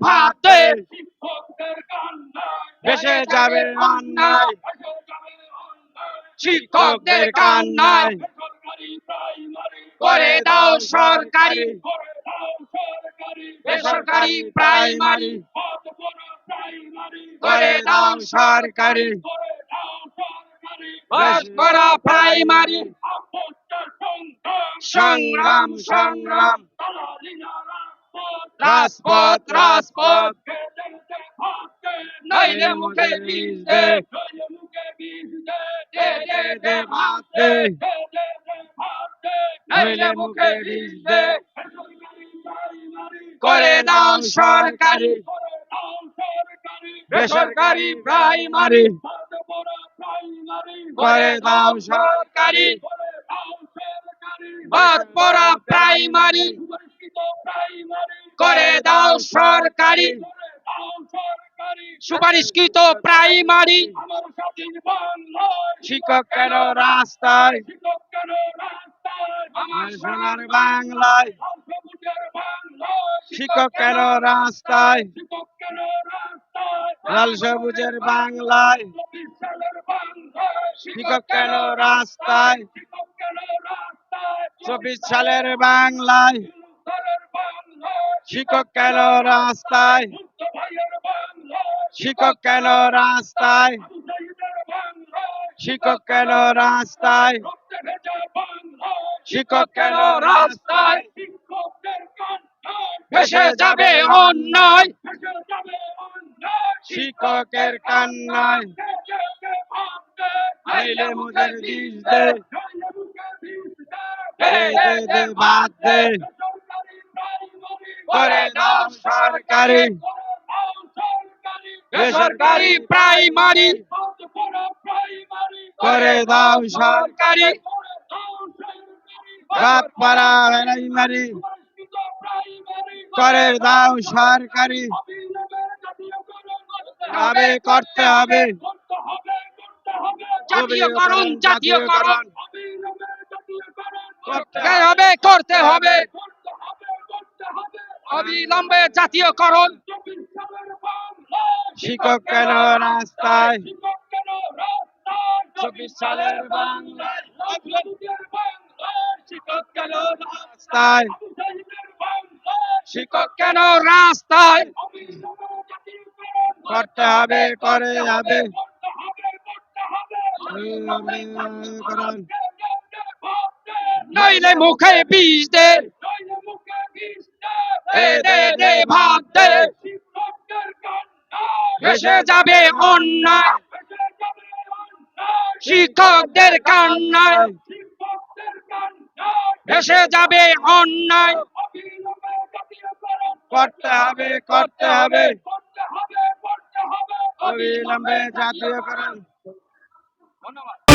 ভাত কান্নায় ভেসে যাবে অন্যায়। শিক্ষকদের কান্নায়। করে দাও সরকারি। করে বেসরকারি প্রাইমারি। করে দাও সরকারি। করে বাস প্রাইমারি। সংগ্রাম। সংগ্রাম রাজপথ রাজপথ নইলে মুখে বিষ দে দে দে দে ভাত দে নইলে মুখে বিষ দে করে দাও সরকারি বেসরকারি প্রাইমারি করে দাও সরকারি বাদ পড়া প্রাইমারি করে দাও সরকারি। সুপারিশকৃত প্রাইমারি। আমার স্বাধীন বাংলায় শিক্ষক কেন রাস্তায়? আমার সোনার বাংলায়। সবুজের বাংলায় শিক্ষক কেন রাস্তায়? লাল সবুজের বাংলায়। চব্বিশ শিক্ষক কেন রাস্তায় শিক্ষক কেন রাস্তায়? চব্বিশ সালের বাংলায়। শিক্ষক কেন রাস্তায়? শিক্ষক কেন রাস্তায়? শিক্ষক কেন রাস্তায়? শিক্ষক কেন রাস্তায়? ভেসে যাবে অন্যায়। শিক্ষকের কান্নায়। আইলে মুখের দে। দে দে দে। করে দাও সরকারি। বেসরকারি প্রাইমারি। করে দাও সরকারি। প্রাইমারি। করে দাও সরকারি। হবে করতে হবে। জাতীয়করণ জাতীয়করণ। করতে হবে করতে হবে। অবিলম্বে জাতীয়করণ। শিক্ষক কেন রাস্তায়? চব্বিশ সালের বাংলায় শিক্ষক কেন রাস্তায়? শিক্ষক কেন রাস্তায়? করতে হবে করে হবে। করণ। নইলে মুখে বিষ দে দে। ভেসে যাবে অন্যায়। শিক্ষকদের কান্নায়। ভেসে যাবে অন্যায়। করতে হবে করতে হবে। অবিলম্বে জাতীয়করণ। ধন্যবাদ।